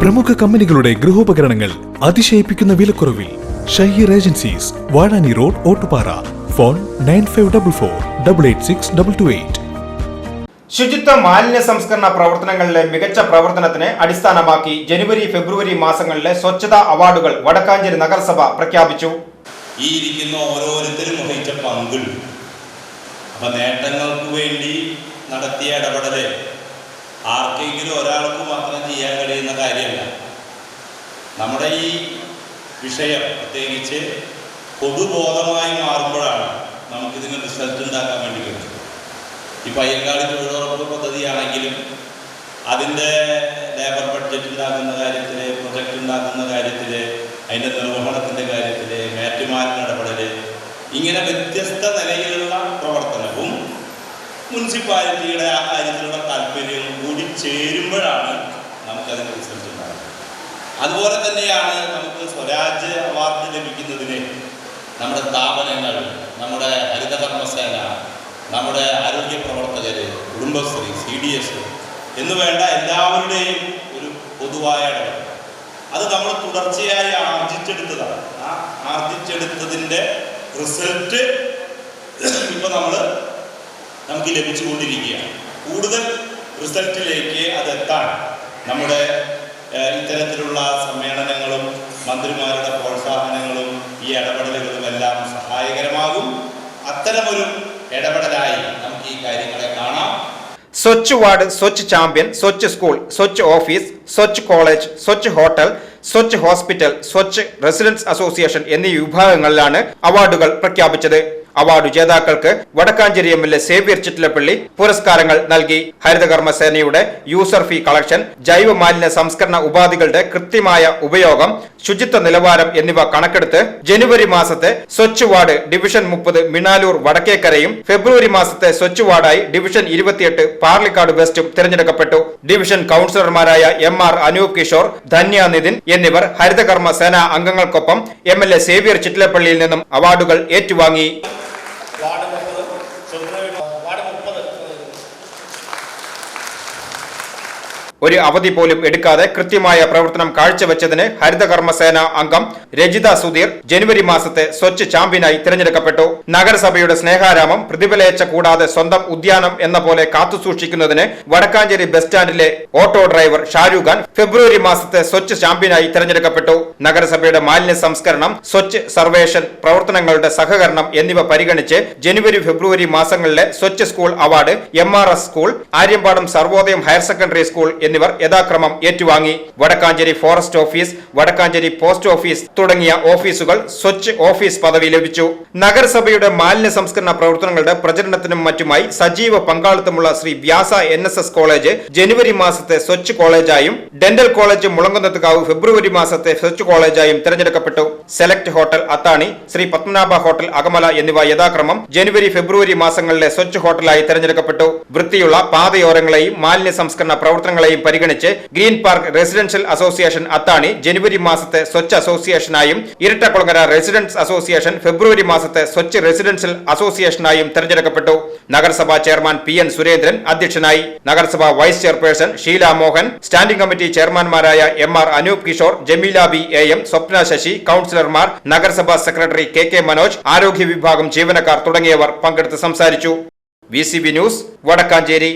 പ്രമുഖ കമ്പനികളുടെ ഗൃഹോപകരണങ്ങൾ അതിശയിപ്പിക്കുന്ന വിലക്കുറവിൽ Shaheer agencies Vazhani road Ottupara. Phone nine five double four double eight six double two eight. ശുചിത്വ മാലിന്യ സംസ്കരണ പ്രവർത്തനങ്ങളിലെ മികച്ച പ്രവർത്തനത്തിന് അടിസ്ഥാനമാക്കി ജനുവരി ഫെബ്രുവരി മാസങ്ങളിലെ സ്വച്ഛതാ അവാർഡുകൾ വടക്കാഞ്ചേരി നഗരസഭ പ്രഖ്യാപിച്ചു. ഈ ഇരിക്കുന്ന ഓരോരുത്തരും വഹിച്ച പങ്കുണ്ട്. അപ്പൊ നേട്ടങ്ങൾക്ക് വേണ്ടി നടത്തിയ ഇടപെടൽ ആർക്കെങ്കിലും ഒരാൾക്ക് മാത്രം നമ്മുടെ ഈ വിഷയം പ്രത്യേകിച്ച് പൊതുബോധമായി മാറുമ്പോഴാണ് നമുക്കിതിന് റിസൾട്ട് ഉണ്ടാക്കാൻ വേണ്ടി കഴിയും ഈ പയ്യങ്കാളി തൊഴിലുറപ്പ് പദ്ധതിയാണെങ്കിലും അതിന്റെ ലേബർ ബഡ്ജറ്റ് ഉണ്ടാക്കുന്ന കാര്യത്തിൽ പ്രൊജക്റ്റ് ഉണ്ടാക്കുന്ന കാര്യത്തിൽ അതിന്റെ നിർവഹണത്തിന്റെ കാര്യത്തിൽ മേറ്റുമാരുടെ ഇടപെടൽ ഇങ്ങനെ വ്യത്യസ്ത നിലയിലുള്ള പ്രവർത്തനവും മുനിസിപ്പാലിറ്റിയുടെ ആ കാര്യത്തിലുള്ള താല്പര്യവും കൂടി ചേരുമ്പോഴാണ് നമുക്കതിന്റെ അതുപോലെ തന്നെയാണ് നമുക്ക് സ്വരാജ് അവാർഡ് ലഭിക്കുന്നതിന് നമ്മുടെ സ്ഥാപനങ്ങൾ നമ്മുടെ ഹരിതകർമ്മസേന നമ്മുടെ ആരോഗ്യ പ്രവർത്തകർ കുടുംബശ്രീ സി ഡി എസ് എന്ന് വേണ്ട എല്ലാവരുടെയും ഒരു പൊതുവായ അത് നമ്മൾ തുടർച്ചയായി ആർജിച്ചെടുത്തതാണ്. ആ ആർജിച്ചെടുത്തതിന്റെ റിസൾട്ട് ഇപ്പോൾ നമ്മൾ നമുക്ക് ലഭിച്ചുകൊണ്ടിരിക്കുകയാണ്. കൂടുതൽ റിസൾട്ടിലേക്ക് അതെത്താൻ നമ്മുടെ ഇത്തരത്തിലുള്ള സമ്മേളനങ്ങളും മന്ത്രിമാരുടെ പ്രോത്സാഹനങ്ങളും ഈ ഇടപെടലുകളും എല്ലാം സഹായകരമാകും. അത്തരമൊരു ഇടപെടലായി നമുക്ക് ഈ കാര്യങ്ങളെ കാണാം. Swachh ward Swachh champion Swachh school Swachh office Swachh college Swachh hotel Swachh hospital Swachh residence association എന്നീ വിഭാഗങ്ങളിലാണ് അവാർഡുകൾ പ്രഖ്യാപിച്ചത്. Award ജേതാക്കൾക്ക് Vadakkanchery M L Xavier Chittilappally പുരസ്കാരങ്ങൾ നൽകി. ഹരിതകർമ്മ സേനയുടെ യൂസർ ഫീ കളക്ഷൻ ജൈവ മാലിന്യ സംസ്കരണ ഉപാധികളുടെ കൃത്യമായ ഉപയോഗം ശുചിത്വ നിലവാരം എന്നിവ കണക്കെടുത്ത് ജനുവരി മാസത്തെ സ്വച്ഛ് വാർഡ് ഡിവിഷൻ മുപ്പത് മിണാലൂർ വടക്കേക്കരയും ഫെബ്രുവരി മാസത്തെ സ്വച്ഛ് വാർഡായി ഡിവിഷൻ ഇരുപത്തിയെട്ട് പാർലിക്കാട് വെസ്റ്റും തിരഞ്ഞെടുക്കപ്പെട്ടു. ഡിവിഷൻ കൌൺസിലർമാരായ എം ആർ അനൂപ് കിഷോർ ധന്യ നിതിൻ എന്നിവർ ഹരിതകർമ്മ സേനാ അംഗങ്ങൾക്കൊപ്പം എം എൽ എ സേവ്യർ ചിറ്റിലപ്പള്ളിയിൽ നിന്നും അവാർഡുകൾ ഏറ്റുവാങ്ങി. വാർഡ് മുപ്പത് ഫെബ്രുവരി വാർഡ് മുപ്പത് ഒരു അവധി പോലും എടുക്കാതെ കൃത്യമായ പ്രവർത്തനം കാഴ്ചവെച്ചതിന് ഹരിതകർമ്മസേന അംഗം രജിത സുധീർ ജനുവരി മാസത്തെ സ്വച്ഛ് ചാമ്പ്യനായി തിരഞ്ഞെടുക്കപ്പെട്ടു. നഗരസഭയുടെ സ്നേഹാരാമം പ്രതിഫലയച്ച കൂടാതെ സ്വന്തം ഉദ്യാനം എന്ന പോലെ കാത്തുസൂക്ഷിക്കുന്നതിന് വടക്കാഞ്ചേരി ബസ് സ്റ്റാൻഡിലെ ഓട്ടോ ഡ്രൈവർ ഷാരൂഖ് ഖാൻ ഫെബ്രുവരി മാസത്തെ സ്വച്ഛ് ചാമ്പ്യനായി തിരഞ്ഞെടുക്കപ്പെട്ടു. നഗരസഭയുടെ മാലിന്യ സംസ്കരണം സ്വച്ഛ് സർവേഷൻ പ്രവർത്തനങ്ങളുടെ സഹകരണം എന്നിവ പരിഗണിച്ച് ജനുവരി ഫെബ്രുവരി മാസങ്ങളിലെ Swachh school award M school Aryampadam Sarvodayam higher secondary school എന്നിവർ യഥാക്രമം ഏറ്റുവാങ്ങി. Vadakkanchery forest office Vadakkanchery post office തുടങ്ങിയ ഓഫീസുകൾ സ്വച്ഛ് ഓഫീസ് പദവി ലഭിച്ചു. നഗരസഭയുടെ മാലിന്യ സംസ്കരണ പ്രവർത്തനങ്ങളുടെ പ്രചരണത്തിനും മറ്റുമായി സജീവ പങ്കാളിത്തമുള്ള ശ്രീ വ്യാസ എൻ കോളേജ് ജനുവരി മാസത്തെ സ്വച്ഛ് കോളേജായും ഡെന്റൽ കോളേജ് മുളങ്കുന്നത്തുകാവ് ഫെബ്രുവരി മാസത്തെ സ്വച്ഛ് കോളേജായും തിരഞ്ഞെടുക്കപ്പെട്ടു. Select hotel Athani Shri Padmanabha hotel Akamala എന്നിവ യഥാക്രമം ജനുവരി ഫെബ്രുവരി മാസങ്ങളിലെ സ്വച്ഛ് ഹോട്ടലായി തിരഞ്ഞെടുക്കപ്പെട്ടു. വൃത്തിയുള്ള പാതയോരങ്ങളെയും മാലിന്യ സംസ്കരണ പ്രവർത്തനങ്ങളെയും പരിഗണിച്ച് green park residential association Athani ജനുവരി മാസത്തെ സ്വച്ഛ അസോസിയേഷനായും ഇരട്ടക്കുളങ്ങര റെസിഡൻസ് അസോസിയേഷൻ ഫെബ്രുവരി മാസത്തെ സ്വച്ഛ് റെസിഡൻഷ്യൽ അസോസിയേഷനായും തെരഞ്ഞെടുക്കപ്പെട്ടു. നഗരസഭാ ചെയർമാൻ പി എൻ സുരേന്ദ്രൻ അധ്യക്ഷനായി. നഗരസഭാ vice chairperson Sheela Mohan standing committee ചെയർമാൻമാരായ M R Anoop Kishore Jameela B A M Swapna Sasi കൌൺസിലർമാർ നഗരസഭാ സെക്രട്ടറി കെ കെ മനോജ് ആരോഗ്യ വിഭാഗം ജീവനക്കാർ തുടങ്ങിയവർ പങ്കെടുത്ത് സംസാരിച്ചു. V news Vadakkanchery.